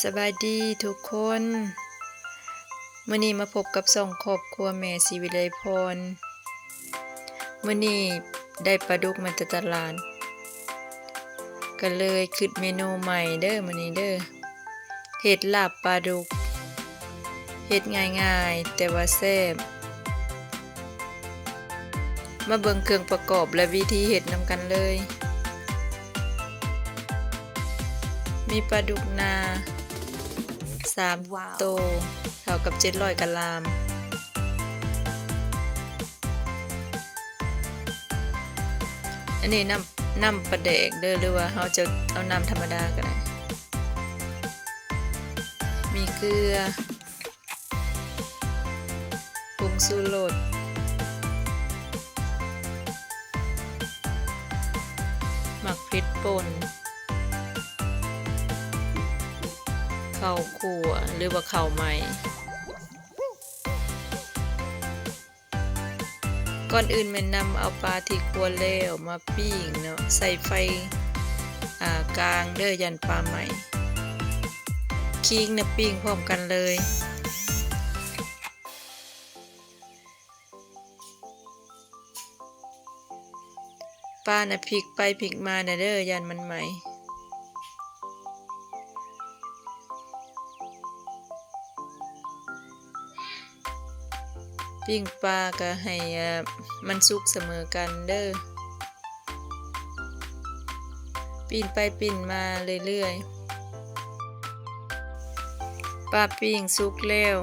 สบายดีทุกคนมื่อนี้มาพบกับสองครอบครัวแม่ศิวิไลพรมื่อนี้ได้ปลาดุกมาจากตลาดก็เลยคิดเมนูใหม่เด้อมื่อนี้เด้อเห็ดลาบปลาดุกเห็ดง่ายๆ แต่ว่าแซ่บมาเบิ่งเครื่องประกอบและวิธีเห็ดนำกันเลย มีปลาดุกนา สามว้าวโตวเท่ากับเจ็ดร้อยกะลาม อันนี้น้ำน้ำปลาแดกเด้อหรือว่าเราจะเอาน้ำธรรมดาก็ได้ มีเกลือผงสูรสหมักพริกป่น ข้าวคั่วหรือว่าข้าวใหม่ ก่อนอื่นแม่นนำเอาปลาที่คั่วแล้วมาปิ้งเนาะใส่ไฟอ่ากลางเด้อยันปลาใหม่คิงนะปิ้งพร้อมกันเลยปลาน่ะพลิกไปพลิกมาน่ะเด้อยันมันใหม่ ปิ้งปลาก็ให้มันสุกเสมอกันเด้อปีนไปปีนมาเรื่อยๆปลาปิ้งสุกแล้ว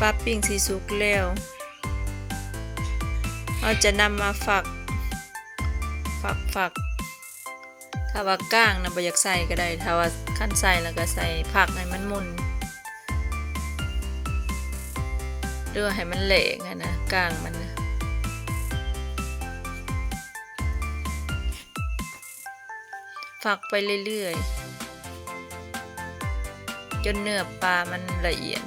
ปลาปิ้งสีสุกแล้วเราจะนำมาฝัก ฝักฝัก ถ้าว่าก้างนะบ่อยากใส่ก็ได้ ถ้าว่าขั้นใส่แล้วก็ใส่ผักให้มันมุนหรือให้มันเหละกันนะก้างมันนะฝักไปเรื่อยๆ จนเนื้อปลามันละเอียด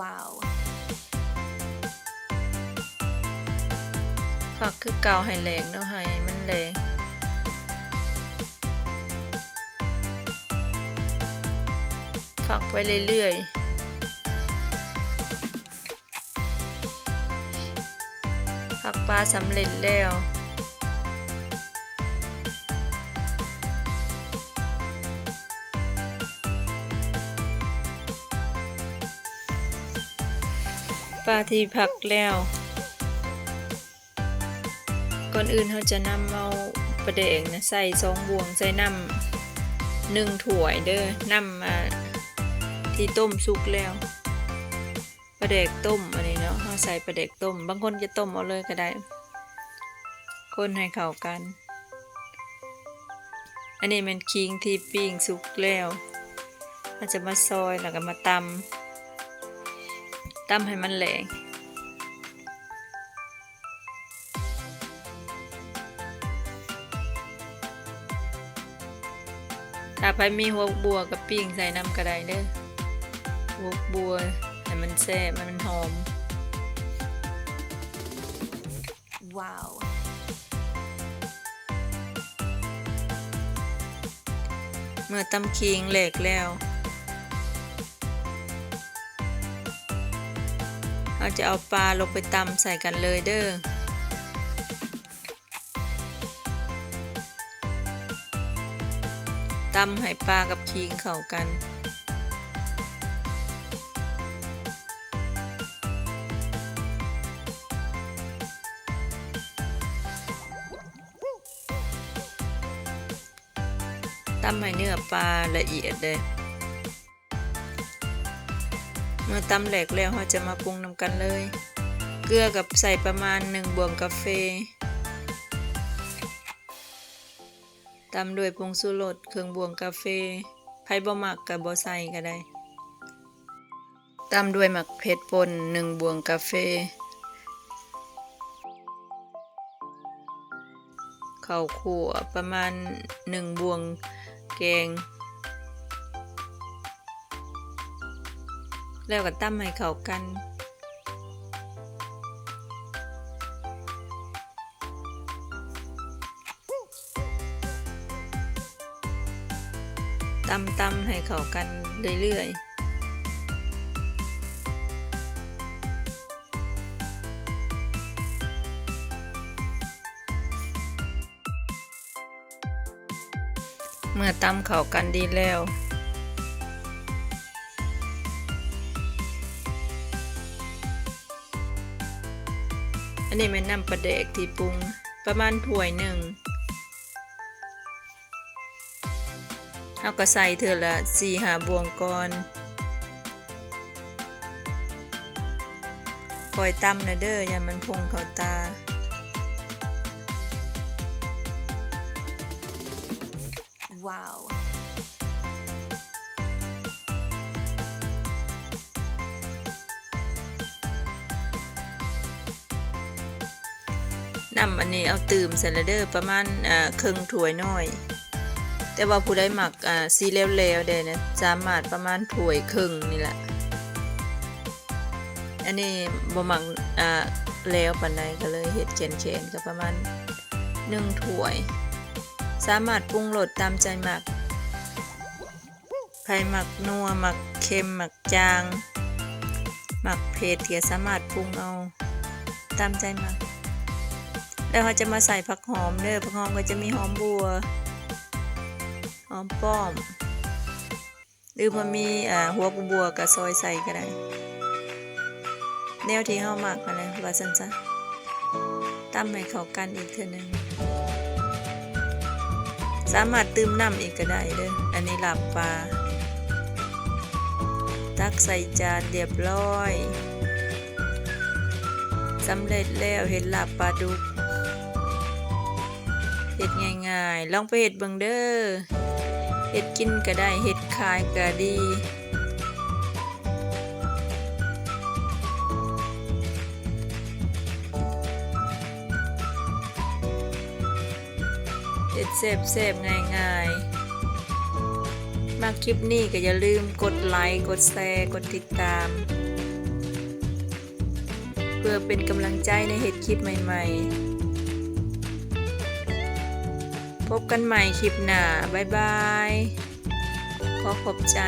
ว้าวฝักคือเกาให้แหลกเนาะให้มันแหลกฝักไปเรื่อยๆฝักปลาสำเร็จแล้ว ปลาที่ผักแล้ว ก่อนอื่นเขาจะนำเอาปลาแดงนะใส่สองบวงใส่น้ำหนึ่งถ้วยเด้อน้ำมาที่ต้มสุกแล้วปลาแดกต้มอันนี้เนาะเขาใส่ปลาแดกต้ม บางคนจะต้มเอาเลยก็ได้ คนให้เข้ากัน อันนี้มันคิงที่ปิ้งสุกแล้วเราจะมาซอยแล้วก็มาตำ ตำให้มันแหลงถ้าไปมีหัวบัวกับปิ้งใส่น้ำกระไดเด้อหัวบัวให้มันแซ่บให้มันหอม ว้าวเมื่อตำคิงแหลกแล้ว เราจะเอาปลาลงไปตำใส่กันเลยเด้อตำให้ปลากับคิงเข้ากันตำให้เนื้อปลาละเอียดเลย เมื่อตำแหลกแล้วเราจะมาปรุงนำกันเลย เกลือกับใส่ประมาณ 1 บวงกาแฟตำด้วยผงชูรสเครื่องบวงกาแฟไผ่บ่มักกับบ่ใส่ก็ได้ตำด้วยหมักเผ็ดป่น1บวงกาแฟข้าวคั่วประมาณหนึ่งบวงแกง แล้วก็ตั้มให้เข้ากัน ตำตำให้เข้ากันเรื่อยๆเมื่อตำเข้ากันดีแล้ว นนี้แม่น้ำปลาแดกที่ปรุงประมาณถ้วยหนึ่งเอาก็ใส่เธอละสี่หาบวงก่อนคอยตำนะเด้ออย่ามันพงเข้าตา Wow. น้ำอันนี้เอาตื่มใส่ละเด้อประมาณอ่าครึ่งถ้วยน้อย แต่ว่าผู้ใดหมักอ่าซีเล้วๆเด้นะสามารถประมาณถ้วยครึ่งนี่แหละอันนี้บ่หมักอ่าแล้วปานใดก็เลยเฮ็ดเชนๆก็ประมาณหนึ่งถ้วย สามารถปรุงรสตามใจหมักไผหมักนัวหมักเค็มหมักจาง หมักเผ็ดก็สามารถปรุงเอาตามใจหมัก แล้วเขาจะมาใส่ผักหอมเด้อผักหอมก็จะมีหอมบัว หอมป้อม หรือพอมีอ่าหัวบัวกับซอยใส่ก็ได้แนวที่เฮามักอะไรว่าซั่นซะตำให้เขากันอีกเทื่อหนึงสามารถตื่มน้ำอีกก็ได้เด้ออันนี้หลาบปลาตักใส่จานเรียบร้อยสำเร็จแล้วเห็ดลาบปลาดุก เฮ็ดง่ายๆ ลองไปเฮ็ดเบิงเด้อเฮ็ดกินก็ได้เฮ็ดขายก็ดีเฮ็ดเซฟๆง่ายๆ มาคลิปนี้ก็อย่าลืมกดไลค์ กดแชร์ กดติดตาม เพื่อเป็นกำลังใจในเฮ็ดคลิปใหม่ ๆ พบกันใหม่คลิปหน้า บ๊ายบาย ขอขอบใจ